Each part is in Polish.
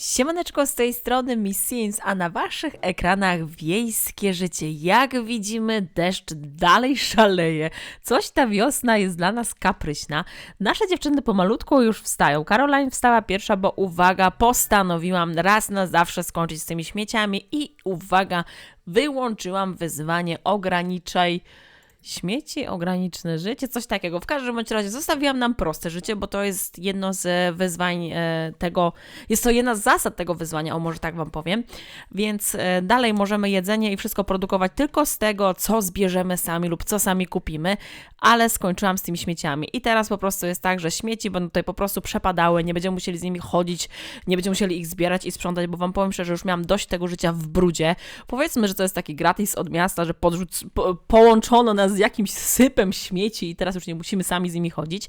Siemaneczko z tej strony Miss Sims, a na waszych ekranach wiejskie życie. Jak widzimy, deszcz dalej szaleje. Coś ta wiosna jest dla nas kapryśna. Nasze dziewczyny pomalutku już wstają. Caroline wstała pierwsza, bo uwaga, postanowiłam raz na zawsze skończyć z tymi śmieciami i uwaga, wyłączyłam wyzwanie ograniczaj Śmieci, ograniczne życie, coś takiego. W każdym bądź razie zostawiłam nam proste życie, bo to jest jedno z wyzwań e, tego, jest to jedna z zasad tego wyzwania, o może tak Wam powiem. Więc e, dalej możemy jedzenie i wszystko produkować tylko z tego, co zbierzemy sami lub co sami kupimy, ale skończyłam z tymi śmieciami. I teraz po prostu jest tak, że śmieci będą tutaj po prostu przepadały, nie będziemy musieli z nimi chodzić, nie będziemy musieli ich zbierać i sprzątać, bo Wam powiem szczerze, że już miałam dość tego życia w brudzie. Powiedzmy, że to jest taki gratis od miasta, że podrzuc, po, połączono nas z jakimś sypem śmieci i teraz już nie musimy sami z nimi chodzić.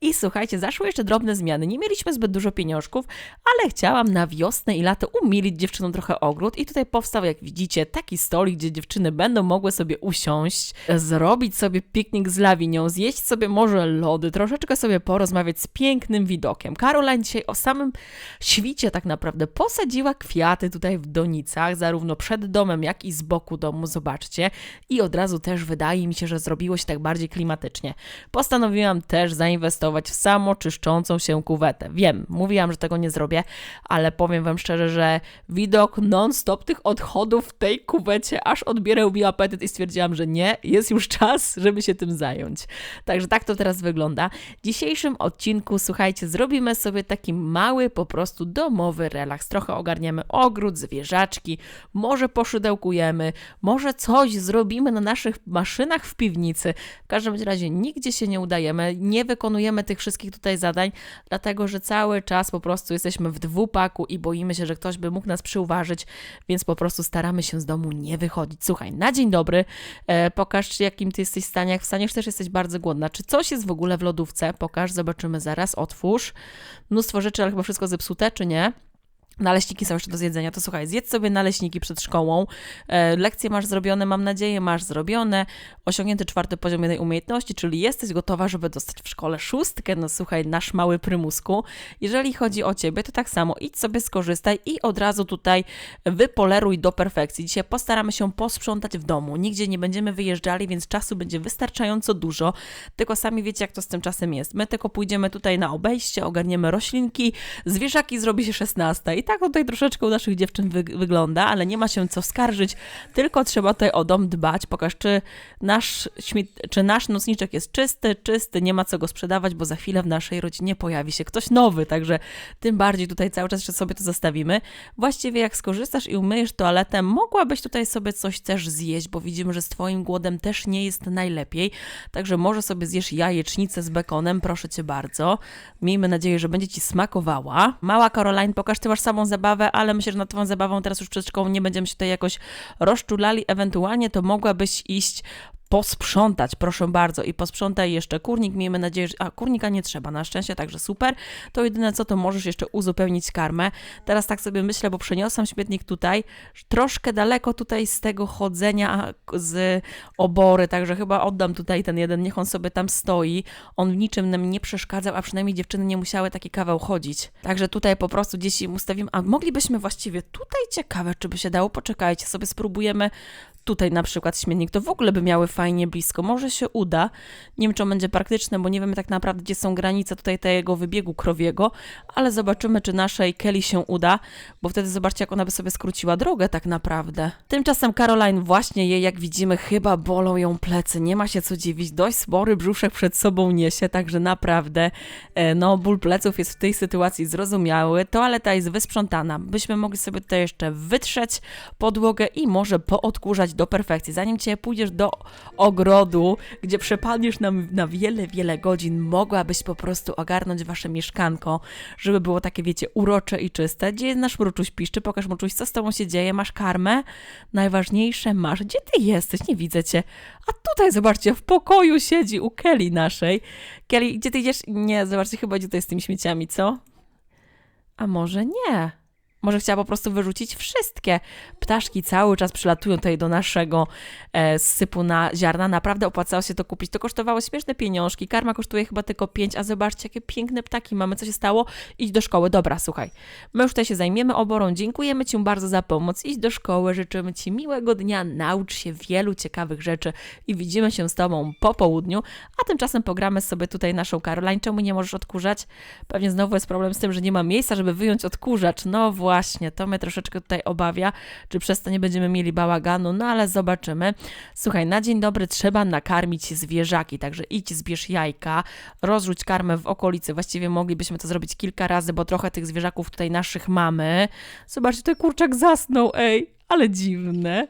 I słuchajcie, zaszły jeszcze drobne zmiany. Nie mieliśmy zbyt dużo pieniążków, ale chciałam na wiosnę i lato umilić dziewczynom trochę ogród i tutaj powstał, jak widzicie, taki stolik, gdzie dziewczyny będą mogły sobie usiąść, zrobić sobie piknik z lawinią, zjeść sobie może lody, troszeczkę sobie porozmawiać z pięknym widokiem. Caroline dzisiaj o samym świcie tak naprawdę posadziła kwiaty tutaj w donicach, zarówno przed domem, jak i z boku domu, zobaczcie. I od razu też wydaje mi się, że zrobiło się tak bardziej klimatycznie. Postanowiłam też zainwestować w samoczyszczącą się kuwetę. Wiem, mówiłam, że tego nie zrobię, ale powiem Wam szczerze, że widok non-stop tych odchodów w tej kuwecie aż odbierał mi apetyt i stwierdziłam, że nie, jest już czas, żeby się tym zająć. Także tak to teraz wygląda. W dzisiejszym odcinku, słuchajcie, zrobimy sobie taki mały, po prostu domowy relaks. Trochę ogarniemy ogród, zwierzaczki, może poszydełkujemy, może coś zrobimy na naszych maszynach w piwnicy. W każdym razie nigdzie się nie udajemy, nie wykonujemy tych wszystkich tutaj zadań, dlatego że cały czas po prostu jesteśmy w dwupaku i boimy się, że ktoś by mógł nas przyuważyć, więc po prostu staramy się z domu nie wychodzić. Słuchaj, na dzień dobry, e, pokaż jakim ty jesteś w stanie, jak wstaniesz też jesteś bardzo głodna. Czy coś jest w ogóle w lodówce? Pokaż, zobaczymy zaraz, otwórz. Mnóstwo rzeczy, ale chyba wszystko zepsute, czy nie? Naleśniki są jeszcze do zjedzenia, to słuchaj, zjedz sobie naleśniki przed szkołą. E, lekcje masz zrobione, mam nadzieję, masz zrobione. Osiągnięty czwarty poziom jednej umiejętności, czyli jesteś gotowa, żeby dostać w szkole szóstkę. No słuchaj, nasz mały prymusku. Jeżeli chodzi o ciebie, to tak samo idź sobie, skorzystaj i od razu tutaj wypoleruj do perfekcji. Dzisiaj postaramy się posprzątać w domu. Nigdzie nie będziemy wyjeżdżali, więc czasu będzie wystarczająco dużo. Tylko sami wiecie, jak to z tym czasem jest. My tylko pójdziemy tutaj na obejście, ogarniemy roślinki, zwierzaki zrobi się 16 i tak tutaj troszeczkę u naszych dziewczyn wy wygląda, ale nie ma się co skarżyć, tylko trzeba tutaj o dom dbać. Pokaż, czy nasz, czy nasz nocniczek jest czysty, czysty, nie ma co go sprzedawać, bo za chwilę w naszej rodzinie pojawi się ktoś nowy, także tym bardziej tutaj cały czas sobie to zostawimy. Właściwie jak skorzystasz i umyjesz toaletę, mogłabyś tutaj sobie coś też zjeść, bo widzimy, że z twoim głodem też nie jest najlepiej, także może sobie zjesz jajecznicę z bekonem, proszę cię bardzo. Miejmy nadzieję, że będzie ci smakowała. Mała Caroline, pokaż, ty masz samą zabawę, ale myślę, że nad tą zabawą teraz już przed szkołą nie będziemy się tutaj jakoś rozczulali. Ewentualnie to mogłabyś iść posprzątać, proszę bardzo, i posprzątaj jeszcze kurnik. Miejmy nadzieję, że. A kurnika nie trzeba, na szczęście, także super. To jedyne co, to możesz jeszcze uzupełnić karmę. Teraz tak sobie myślę, bo przeniosłam śmietnik tutaj, troszkę daleko tutaj z tego chodzenia z obory, także chyba oddam tutaj ten jeden, niech on sobie tam stoi. On w niczym nam nie przeszkadzał, a przynajmniej dziewczyny nie musiały taki kawał chodzić. Także tutaj po prostu gdzieś im ustawimy. A moglibyśmy właściwie tutaj ciekawe, czy by się dało. Poczekajcie, sobie spróbujemy tutaj na przykład śmietnik, to w ogóle by miały fajnie blisko. Może się uda. Nie wiem, czy on będzie praktyczne, bo nie wiemy tak naprawdę, gdzie są granice tutaj tego wybiegu krowiego, ale zobaczymy, czy naszej Kelly się uda, bo wtedy zobaczcie, jak ona by sobie skróciła drogę tak naprawdę. Tymczasem Caroline właśnie jej, jak widzimy, chyba bolą ją plecy. Nie ma się co dziwić. Dość spory brzuszek przed sobą niesie, także naprawdę e, no ból pleców jest w tej sytuacji zrozumiały. Toaleta jest wysprzątana. Byśmy mogli sobie tutaj jeszcze wytrzeć podłogę i może poodkurzać do perfekcji. Zanim cię pójdziesz do ogrodu, gdzie przepadniesz na, na wiele, wiele godzin, mogłabyś po prostu ogarnąć wasze mieszkanko, żeby było takie, wiecie, urocze i czyste. Gdzie nasz mruczuś piszczy? Pokaż mruczuś, co z tobą się dzieje? Masz karmę? Najważniejsze masz. Gdzie ty jesteś? Nie widzę cię. A tutaj, zobaczcie, w pokoju siedzi u Kelly naszej. Kelly, gdzie ty idziesz? Nie, zobaczcie, chyba gdzie jest z tymi śmieciami, co? A może nie? Może chciała po prostu wyrzucić wszystkie. Ptaszki cały czas przylatują tutaj do naszego e, sypu na ziarna. Naprawdę opłacało się to kupić. To kosztowało śmieszne pieniążki. Karma kosztuje chyba tylko 5, a zobaczcie, jakie piękne ptaki mamy. Co się stało? Idź do szkoły. Dobra, słuchaj. My już tutaj się zajmiemy oborą. Dziękujemy Ci bardzo za pomoc. Idź do szkoły. Życzymy Ci miłego dnia. Naucz się wielu ciekawych rzeczy i widzimy się z Tobą po południu. A tymczasem pogramy sobie tutaj naszą Caroline. Czemu nie możesz odkurzać? Pewnie znowu jest problem z tym, że nie ma miejsca, żeby wyjąć odkurzacz. No właśnie, to mnie troszeczkę tutaj obawia, czy przez to nie będziemy mieli bałaganu, no ale zobaczymy. Słuchaj, na dzień dobry trzeba nakarmić zwierzaki, także idź, zbierz jajka, rozrzuć karmę w okolicy. Właściwie moglibyśmy to zrobić kilka razy, bo trochę tych zwierzaków tutaj naszych mamy. Zobaczcie, tutaj kurczak zasnął, ej, ale dziwne.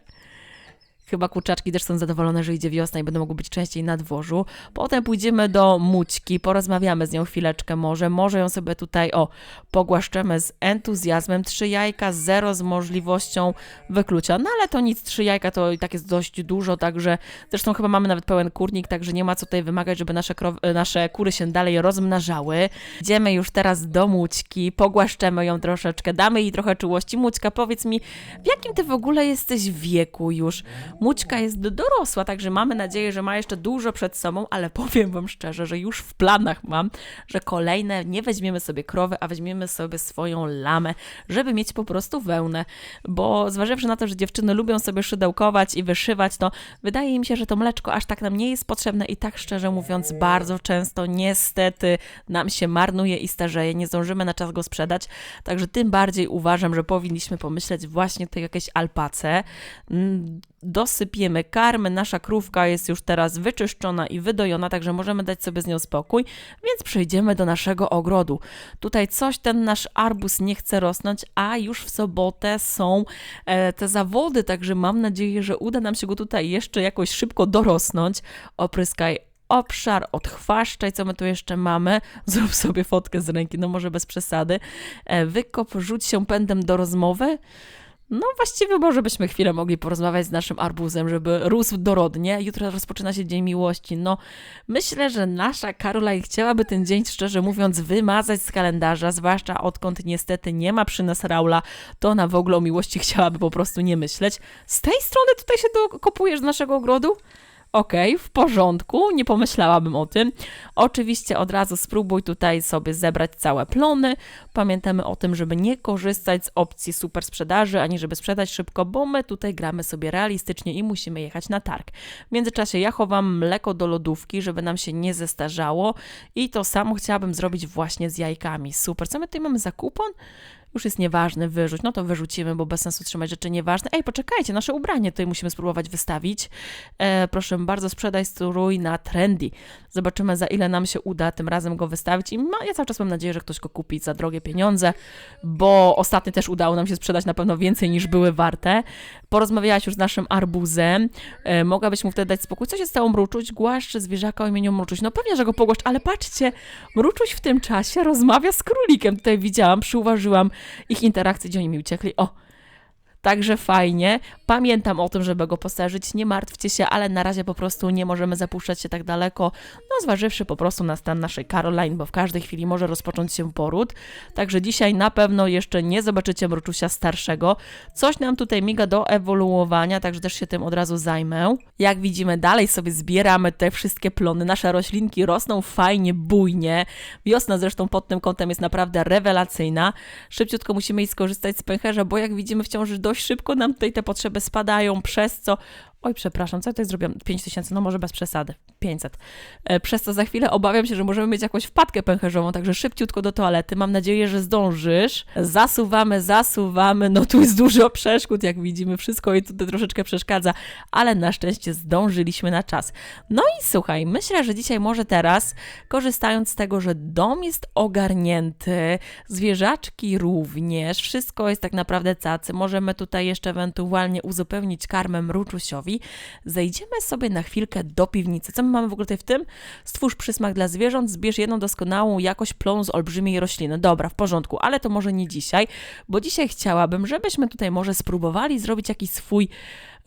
Chyba kurczaczki też są zadowolone, że idzie wiosna i będą mogły być częściej na dworzu. Potem pójdziemy do Mućki, porozmawiamy z nią chwileczkę może. Może ją sobie tutaj, o, pogłaszczemy z entuzjazmem. Trzy jajka, zero z możliwością wyklucia. No ale to nic, trzy jajka to i tak jest dość dużo, także zresztą chyba mamy nawet pełen kurnik, także nie ma co tutaj wymagać, żeby nasze, krow, nasze kury się dalej rozmnażały. Idziemy już teraz do Mućki, pogłaszczemy ją troszeczkę, damy jej trochę czułości. Mućka, powiedz mi, w jakim ty w ogóle jesteś wieku już? Mućka jest dorosła, także mamy nadzieję, że ma jeszcze dużo przed sobą, ale powiem Wam szczerze, że już w planach mam, że kolejne nie weźmiemy sobie krowy, a weźmiemy sobie swoją lamę, żeby mieć po prostu wełnę, bo zważywszy na to, że dziewczyny lubią sobie szydełkować i wyszywać, to wydaje mi się, że to mleczko aż tak nam nie jest potrzebne i tak szczerze mówiąc bardzo często niestety nam się marnuje i starzeje, nie zdążymy na czas go sprzedać, także tym bardziej uważam, że powinniśmy pomyśleć właśnie tutaj jakieś alpace, mm, dosypiemy karmy. Nasza krówka jest już teraz wyczyszczona i wydojona, także możemy dać sobie z nią spokój, więc przejdziemy do naszego ogrodu. Tutaj coś ten nasz arbus nie chce rosnąć, a już w sobotę są e, te zawody, także mam nadzieję, że uda nam się go tutaj jeszcze jakoś szybko dorosnąć. Opryskaj obszar, odchwaszczaj, co my tu jeszcze mamy, zrób sobie fotkę z ręki, no może bez przesady, e, wykop, rzuć się pędem do rozmowy, no właściwie może byśmy chwilę mogli porozmawiać z naszym arbuzem, żeby rósł dorodnie. Jutro rozpoczyna się Dzień Miłości. No myślę, że nasza Caroline chciałaby ten dzień, szczerze mówiąc, wymazać z kalendarza, zwłaszcza odkąd niestety nie ma przy nas Raula, to ona w ogóle o miłości chciałaby po prostu nie myśleć. Z tej strony tutaj się dokopujesz z naszego ogrodu? Okej, okay, w porządku, nie pomyślałabym o tym. Oczywiście od razu spróbuj tutaj sobie zebrać całe plony. Pamiętamy o tym, żeby nie korzystać z opcji super sprzedaży, ani żeby sprzedać szybko, bo my tutaj gramy sobie realistycznie i musimy jechać na targ. W międzyczasie ja chowam mleko do lodówki, żeby nam się nie zestarzało i to samo chciałabym zrobić właśnie z jajkami. Super, co my tutaj mamy za kupon? Już jest nieważne, wyrzuć, no to wyrzucimy, bo bez sensu trzymać rzeczy nieważne. Ej, poczekajcie, nasze ubranie tutaj musimy spróbować wystawić. E, proszę bardzo, sprzedaj strój na trendy. Zobaczymy, za ile nam się uda tym razem go wystawić i ma, ja cały czas mam nadzieję, że ktoś go kupi za drogie pieniądze, bo ostatnio też udało nam się sprzedać na pewno więcej niż były warte. Porozmawiałaś już z naszym arbuzem, e, mogłabyś mu wtedy dać spokój. Co się stało, Mruczuś? Głaszczy zwierzaka o imieniu Mruczuś. No pewnie, że go pogłaszcz, ale patrzcie, Mruczuś w tym czasie rozmawia z królikiem. Tutaj widziałam, przyuważyłam ich interakcje, gdzie oni mi uciekli. O, Także fajnie. Pamiętam o tym, żeby go postarzyć. Nie martwcie się, ale na razie po prostu nie możemy zapuszczać się tak daleko. No, zważywszy po prostu na stan naszej Caroline, bo w każdej chwili może rozpocząć się poród. Także dzisiaj na pewno jeszcze nie zobaczycie mruczusia starszego. Coś nam tutaj miga do ewoluowania, także też się tym od razu zajmę. Jak widzimy, dalej sobie zbieramy te wszystkie plony. Nasze roślinki rosną fajnie, bujnie. Wiosna zresztą pod tym kątem jest naprawdę rewelacyjna. Szybciutko musimy iść skorzystać z pęcherza, bo jak widzimy wciąż do dość szybko nam tutaj te potrzeby spadają, przez co Oj, przepraszam, co ja tutaj zrobiłam? 5 tysięcy, no może bez przesady. 500. E, przez to za chwilę obawiam się, że możemy mieć jakąś wpadkę pęcherzową, także szybciutko do toalety. Mam nadzieję, że zdążysz. Zasuwamy, zasuwamy. No tu jest dużo przeszkód, jak widzimy. Wszystko i tutaj troszeczkę przeszkadza, ale na szczęście zdążyliśmy na czas. No i słuchaj, myślę, że dzisiaj może teraz, korzystając z tego, że dom jest ogarnięty, zwierzaczki również, wszystko jest tak naprawdę cacy. Możemy tutaj jeszcze ewentualnie uzupełnić karmę mruczusiowi zejdziemy sobie na chwilkę do piwnicy. Co my mamy w ogóle tutaj w tym? Stwórz przysmak dla zwierząt, zbierz jedną doskonałą jakość plonu z olbrzymiej rośliny. Dobra, w porządku, ale to może nie dzisiaj, bo dzisiaj chciałabym, żebyśmy tutaj może spróbowali zrobić jakiś swój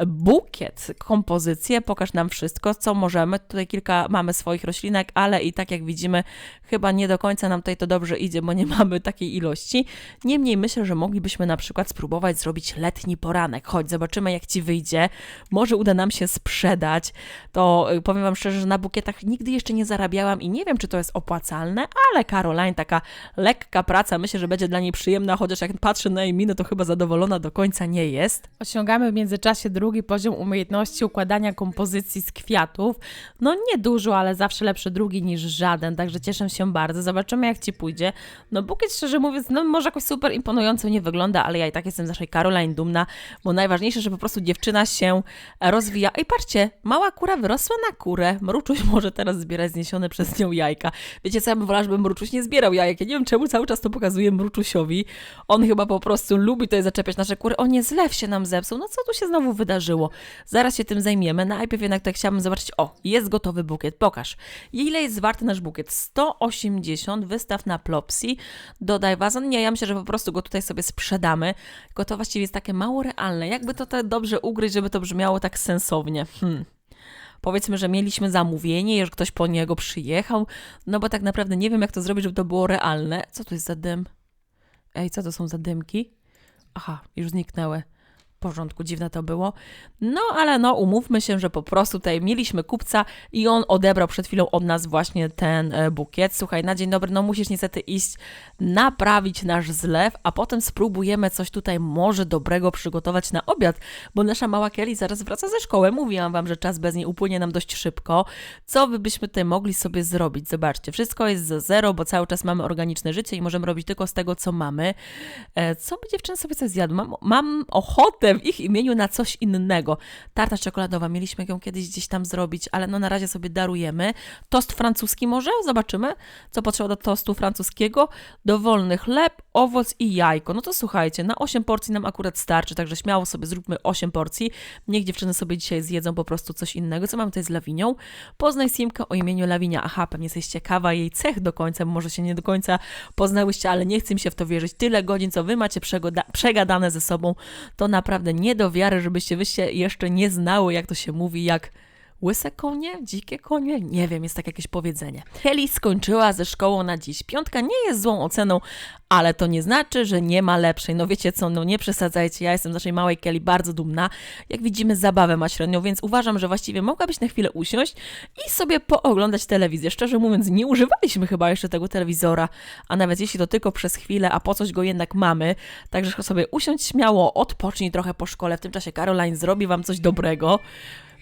bukiet, kompozycję, pokaż nam wszystko, co możemy. Tutaj kilka mamy swoich roślinek, ale i tak jak widzimy, chyba nie do końca nam tutaj to dobrze idzie, bo nie mamy takiej ilości. Niemniej myślę, że moglibyśmy na przykład spróbować zrobić letni poranek. Chodź, zobaczymy jak Ci wyjdzie. Może uda nam się sprzedać. To y, powiem Wam szczerze, że na bukietach nigdy jeszcze nie zarabiałam i nie wiem, czy to jest opłacalne, ale Caroline, taka lekka praca, myślę, że będzie dla niej przyjemna, chociaż jak patrzę na jej minę, to chyba zadowolona do końca nie jest. Osiągamy w międzyczasie drugi poziom umiejętności układania kompozycji z kwiatów. No nie dużo, ale zawsze lepszy drugi niż żaden, także cieszę się bardzo. Zobaczymy jak Ci pójdzie. No bukiet szczerze mówiąc, no może jakoś super imponująco nie wygląda, ale ja i tak jestem z naszej Caroline dumna, bo najważniejsze, że po prostu dziewczyna się rozwija. Ej, patrzcie, mała kura wyrosła na kurę. Mruczuś może teraz zbierać zniesione przez nią jajka. Wiecie co, ja bym wolała, żeby Mruczuś nie zbierał jajek. Ja nie wiem, czemu cały czas to pokazuje Mruczusiowi. On chyba po prostu lubi tutaj zaczepiać nasze kury. O nie, zlew się nam zepsuł. No co tu się znowu wydarzyło? Zaraz się tym zajmiemy. Najpierw jednak to chciałabym zobaczyć. O, jest gotowy bukiet. Pokaż. Ile jest warty nasz bukiet? 180. Wystaw na Plopsy. Dodaj wazon. Nie, ja myślę, że po prostu go tutaj sobie sprzedamy. Tylko to właściwie jest takie mało realne. Jakby to tak dobrze ugryźć, żeby to brzmiało tak sensownie. Hmm powiedzmy, że mieliśmy zamówienie, że ktoś po niego przyjechał, no bo tak naprawdę nie wiem, jak to zrobić, żeby to było realne. Co to jest za dym? Ej, co to są za dymki? Aha, już zniknęły porządku, dziwne to było. No ale no, umówmy się, że po prostu tutaj mieliśmy kupca i on odebrał przed chwilą od nas właśnie ten e, bukiet. Słuchaj, na dzień dobry, no musisz niestety iść naprawić nasz zlew, a potem spróbujemy coś tutaj może dobrego przygotować na obiad, bo nasza mała Kelly zaraz wraca ze szkoły. Mówiłam wam, że czas bez niej upłynie nam dość szybko. Co by byśmy tutaj mogli sobie zrobić? Zobaczcie, wszystko jest za zero, bo cały czas mamy organiczne życie i możemy robić tylko z tego, co mamy. E, co by dziewczyny sobie coś zjadły? Mam, mam ochotę w ich imieniu na coś innego. Tarta czekoladowa, mieliśmy ją kiedyś gdzieś tam zrobić, ale no na razie sobie darujemy. Tost francuski może? Zobaczymy, co potrzeba do tostu francuskiego. Dowolny chleb, owoc i jajko. No to słuchajcie, na 8 porcji nam akurat starczy, także śmiało sobie zróbmy 8 porcji. Niech dziewczyny sobie dzisiaj zjedzą po prostu coś innego. Co mamy tutaj z Lawinią? Poznaj Simkę o imieniu Lawinia. Aha, pewnie jesteś ciekawa jej cech do końca, może się nie do końca poznałyście, ale nie chcę mi się w to wierzyć. Tyle godzin, co wy macie przegadane ze sobą, to naprawdę nie do wiary, żebyście wy się jeszcze nie znały, jak to się mówi, jak Łyse konie? Dzikie konie? Nie wiem, jest tak jakieś powiedzenie. Kelly skończyła ze szkołą na dziś. Piątka nie jest złą oceną, ale to nie znaczy, że nie ma lepszej. No wiecie co, no nie przesadzajcie, ja jestem z naszej małej Kelly bardzo dumna. Jak widzimy, zabawę ma średnią, więc uważam, że właściwie mogłabyś na chwilę usiąść i sobie pooglądać telewizję. Szczerze mówiąc, nie używaliśmy chyba jeszcze tego telewizora, a nawet jeśli to tylko przez chwilę, a po coś go jednak mamy, także sobie usiądź śmiało, odpocznij trochę po szkole. W tym czasie Caroline zrobi wam coś dobrego.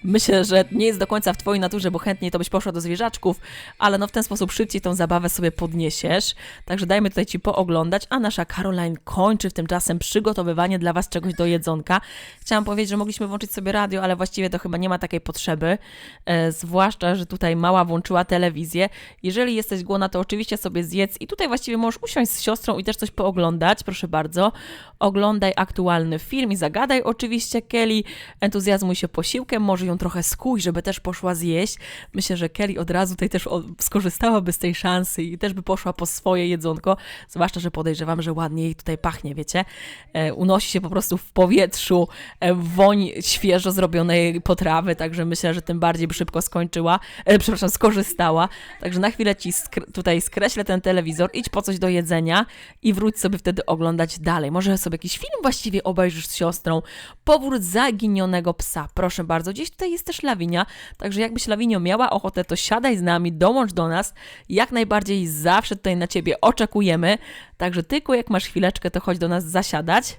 Myślę, że nie jest do końca w twojej naturze, bo chętniej to byś poszła do zwierzaczków, ale no w ten sposób szybciej tą zabawę sobie podniesiesz. Także dajmy tutaj ci pooglądać, a nasza Caroline kończy w tymczasem przygotowywanie dla was czegoś do jedzonka. Chciałam powiedzieć, że mogliśmy włączyć sobie radio, ale właściwie to chyba nie ma takiej potrzeby, e, zwłaszcza, że tutaj mała włączyła telewizję. Jeżeli jesteś głodna, to oczywiście sobie zjedz i tutaj właściwie możesz usiąść z siostrą i też coś pooglądać, proszę bardzo. Oglądaj aktualny film i zagadaj oczywiście Kelly, entuzjazmuj się posiłkiem, może ją ją trochę skuj, żeby też poszła zjeść. Myślę, że Kelly od razu tutaj też skorzystałaby z tej szansy i też by poszła po swoje jedzonko, zwłaszcza, że podejrzewam, że ładnie jej tutaj pachnie, wiecie. E, unosi się po prostu w powietrzu e, woń świeżo zrobionej potrawy, także myślę, że tym bardziej by szybko skończyła, e, przepraszam, skorzystała. Także na chwilę ci skre tutaj skreślę ten telewizor, idź po coś do jedzenia i wróć sobie wtedy oglądać dalej. Może sobie jakiś film właściwie obejrzysz z siostrą. Powrót zaginionego psa. Proszę bardzo, gdzieś tutaj tutaj jest też Lawinia, także jakbyś Lawinio miała ochotę, to siadaj z nami, dołącz do nas, jak najbardziej zawsze tutaj na Ciebie oczekujemy, także tylko jak masz chwileczkę, to chodź do nas zasiadać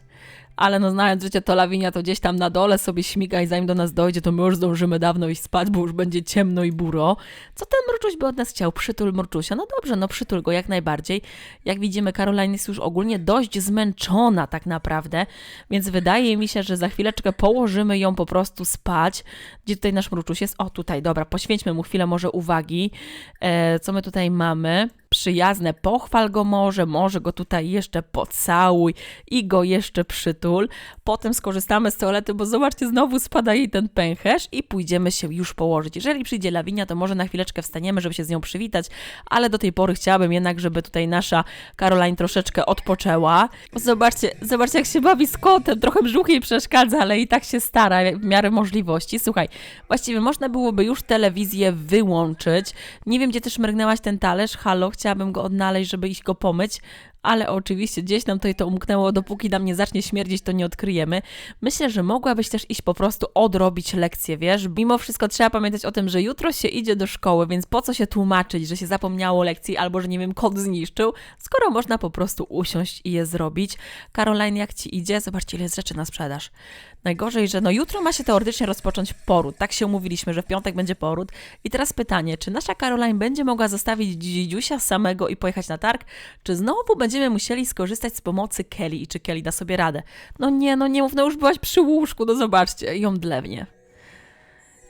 ale no znając życie to Lawinia to gdzieś tam na dole sobie śmiga i zanim do nas dojdzie, to my już zdążymy dawno iść spać, bo już będzie ciemno i buro. Co ten mruczuś by od nas chciał? Przytul mruczusia? No dobrze, no przytul go jak najbardziej. Jak widzimy, Caroline jest już ogólnie dość zmęczona tak naprawdę, więc wydaje mi się, że za chwileczkę położymy ją po prostu spać. Gdzie tutaj nasz mruczuś jest? O, tutaj, dobra, poświęćmy mu chwilę może uwagi. E, co my tutaj mamy? Przyjazne, pochwal go może, może go tutaj jeszcze pocałuj i go jeszcze przytul. Potem skorzystamy z toalety, bo zobaczcie, znowu spada jej ten pęcherz i pójdziemy się już położyć. Jeżeli przyjdzie Lawinia, to może na chwileczkę wstaniemy, żeby się z nią przywitać, ale do tej pory chciałabym jednak, żeby tutaj nasza Caroline troszeczkę odpoczęła. Zobaczcie, zobaczcie jak się bawi z kotem, trochę brzuch jej przeszkadza, ale i tak się stara w miarę możliwości. Słuchaj, właściwie można byłoby już telewizję wyłączyć. Nie wiem, gdzie też mrygnęłaś ten talerz, halo, chciałabym go odnaleźć, żeby iść go pomyć, ale oczywiście gdzieś nam tutaj to umknęło, dopóki nam nie zacznie śmierdzić, to nie odkryjemy. Myślę, że mogłabyś też iść po prostu odrobić lekcję, wiesz? Mimo wszystko trzeba pamiętać o tym, że jutro się idzie do szkoły, więc po co się tłumaczyć, że się zapomniało lekcji albo że nie wiem, kod zniszczył, skoro można po prostu usiąść i je zrobić. Caroline, jak ci idzie? Zobaczcie, ile jest rzeczy na sprzedaż. Najgorzej, że no jutro ma się teoretycznie rozpocząć poród. Tak się umówiliśmy, że w piątek będzie poród. I teraz pytanie, czy nasza Caroline będzie mogła zostawić dzidziusia samego i pojechać na targ, czy znowu będziemy musieli skorzystać z pomocy Kelly i czy Kelly da sobie radę? No nie, no nie mów, no już byłaś przy łóżku, no zobaczcie, ją dlewnie.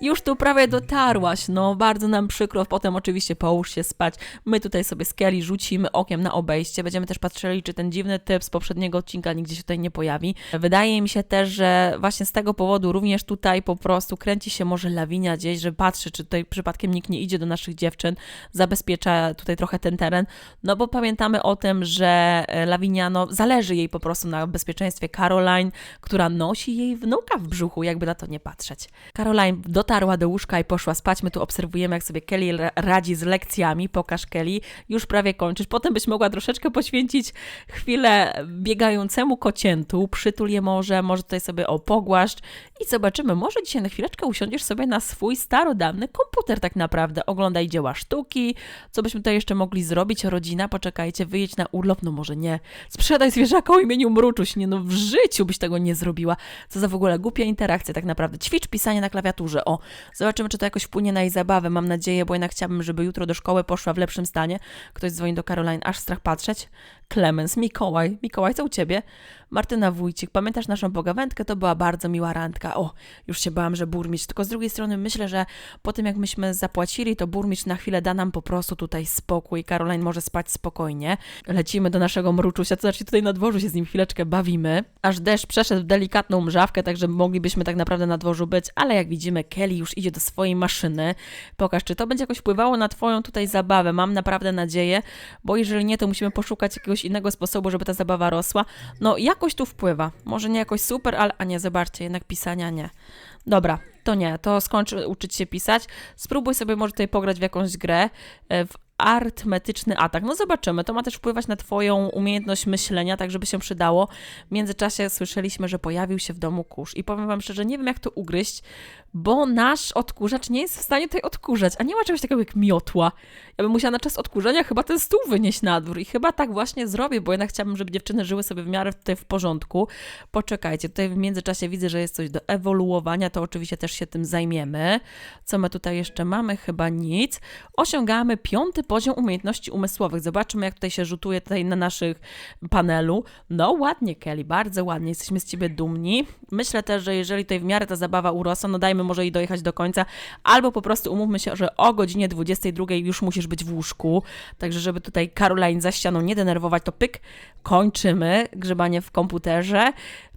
Już tu prawie dotarłaś, no bardzo nam przykro, potem oczywiście połóż się spać. My tutaj sobie z Kelly rzucimy okiem na obejście, będziemy też patrzyli, czy ten dziwny typ z poprzedniego odcinka nigdzie się tutaj nie pojawi. Wydaje mi się też, że właśnie z tego powodu również tutaj po prostu kręci się może lawinia gdzieś, że patrzy, czy tutaj przypadkiem nikt nie idzie do naszych dziewczyn, zabezpiecza tutaj trochę ten teren, no bo pamiętamy o tym, że e, lawinia, no zależy jej po prostu na bezpieczeństwie Caroline, która nosi jej wnuka w brzuchu, jakby na to nie patrzeć. Caroline dotarła do łóżka i poszła spać. My tu obserwujemy, jak sobie Kelly ra- radzi z lekcjami. Pokaż Kelly, już prawie kończysz. Potem byś mogła troszeczkę poświęcić chwilę biegającemu kociętu. Przytul je może, może tutaj sobie o i zobaczymy. Może dzisiaj na chwileczkę usiądziesz sobie na swój starodawny komputer tak naprawdę. Oglądaj dzieła sztuki. Co byśmy tutaj jeszcze mogli zrobić? Rodzina, poczekajcie, wyjedź na urlop. No może nie. Sprzedaj zwierzaka o imieniu Mruczuś. Nie no, w życiu byś tego nie zrobiła. Co za w ogóle głupia interakcja tak naprawdę. Ćwicz pisanie na klawiaturze. O, Zobaczymy, czy to jakoś wpłynie na jej zabawę. Mam nadzieję, bo jednak chciałabym, żeby jutro do szkoły poszła w lepszym stanie. Ktoś dzwoni do Caroline, aż strach patrzeć. Clemens, Mikołaj. Mikołaj, co u ciebie? Martyna Wójcik, pamiętasz naszą pogawędkę? To była bardzo miła randka. O, już się bałam, że burmistrz. Tylko z drugiej strony myślę, że po tym, jak myśmy zapłacili, to burmistrz na chwilę da nam po prostu tutaj spokój. Caroline może spać spokojnie. Lecimy do naszego mruczusia, to znaczy tutaj na dworzu się z nim chwileczkę bawimy. Aż deszcz przeszedł w delikatną mrzawkę, także moglibyśmy tak naprawdę na dworzu być, ale jak widzimy, Kelly już idzie do swojej maszyny. Pokaż, czy to będzie jakoś wpływało na twoją tutaj zabawę. Mam naprawdę nadzieję, bo jeżeli nie, to musimy poszukać jakiegoś innego sposobu, żeby ta zabawa rosła. No, jakoś tu wpływa. Może nie jakoś super, ale a nie, zobaczcie, jednak pisania nie. Dobra, to nie, to skończ uczyć się pisać. Spróbuj sobie może tutaj pograć w jakąś grę, e, w artmetyczny atak. No zobaczymy, to ma też wpływać na Twoją umiejętność myślenia, tak żeby się przydało. W międzyczasie słyszeliśmy, że pojawił się w domu kurz i powiem Wam szczerze, nie wiem jak to ugryźć, bo nasz odkurzacz nie jest w stanie tutaj odkurzać, a nie ma czegoś takiego jak miotła. Ja bym musiała na czas odkurzania chyba ten stół wynieść na dwór i chyba tak właśnie zrobię, bo jednak chciałabym, żeby dziewczyny żyły sobie w miarę tutaj w porządku. Poczekajcie, tutaj w międzyczasie widzę, że jest coś do ewoluowania, to oczywiście też się tym zajmiemy. Co my tutaj jeszcze mamy? Chyba nic. Osiągamy piąty poziom umiejętności umysłowych. Zobaczymy, jak tutaj się rzutuje tutaj na naszych panelu. No ładnie, Kelly, bardzo ładnie. Jesteśmy z Ciebie dumni. Myślę też, że jeżeli tutaj w miarę ta zabawa urosła, no dajmy może i dojechać do końca, albo po prostu umówmy się, że o godzinie 22 już musisz być w łóżku. Także, żeby tutaj Caroline za ścianą nie denerwować, to pyk, kończymy grzebanie w komputerze.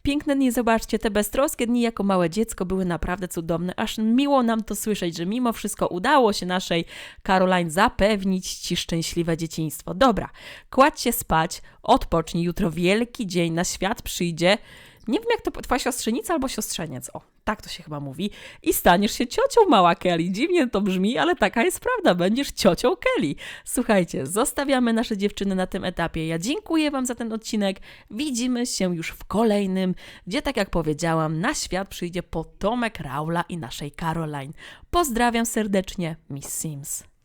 Piękne dni, zobaczcie, te beztroskie dni jako małe dziecko były naprawdę cudowne. Aż miło nam to słyszeć, że mimo wszystko udało się naszej Caroline zapewnić Ci szczęśliwe dzieciństwo. Dobra, kładź się spać, odpocznij, jutro wielki dzień na świat przyjdzie. Nie wiem, jak to twoja siostrzenica albo siostrzeniec. O, tak to się chyba mówi. I staniesz się ciocią, mała Kelly. Dziwnie to brzmi, ale taka jest prawda. Będziesz ciocią Kelly. Słuchajcie, zostawiamy nasze dziewczyny na tym etapie. Ja dziękuję Wam za ten odcinek. Widzimy się już w kolejnym, gdzie, tak jak powiedziałam, na świat przyjdzie potomek Raula i naszej Caroline. Pozdrawiam serdecznie, Miss Sims.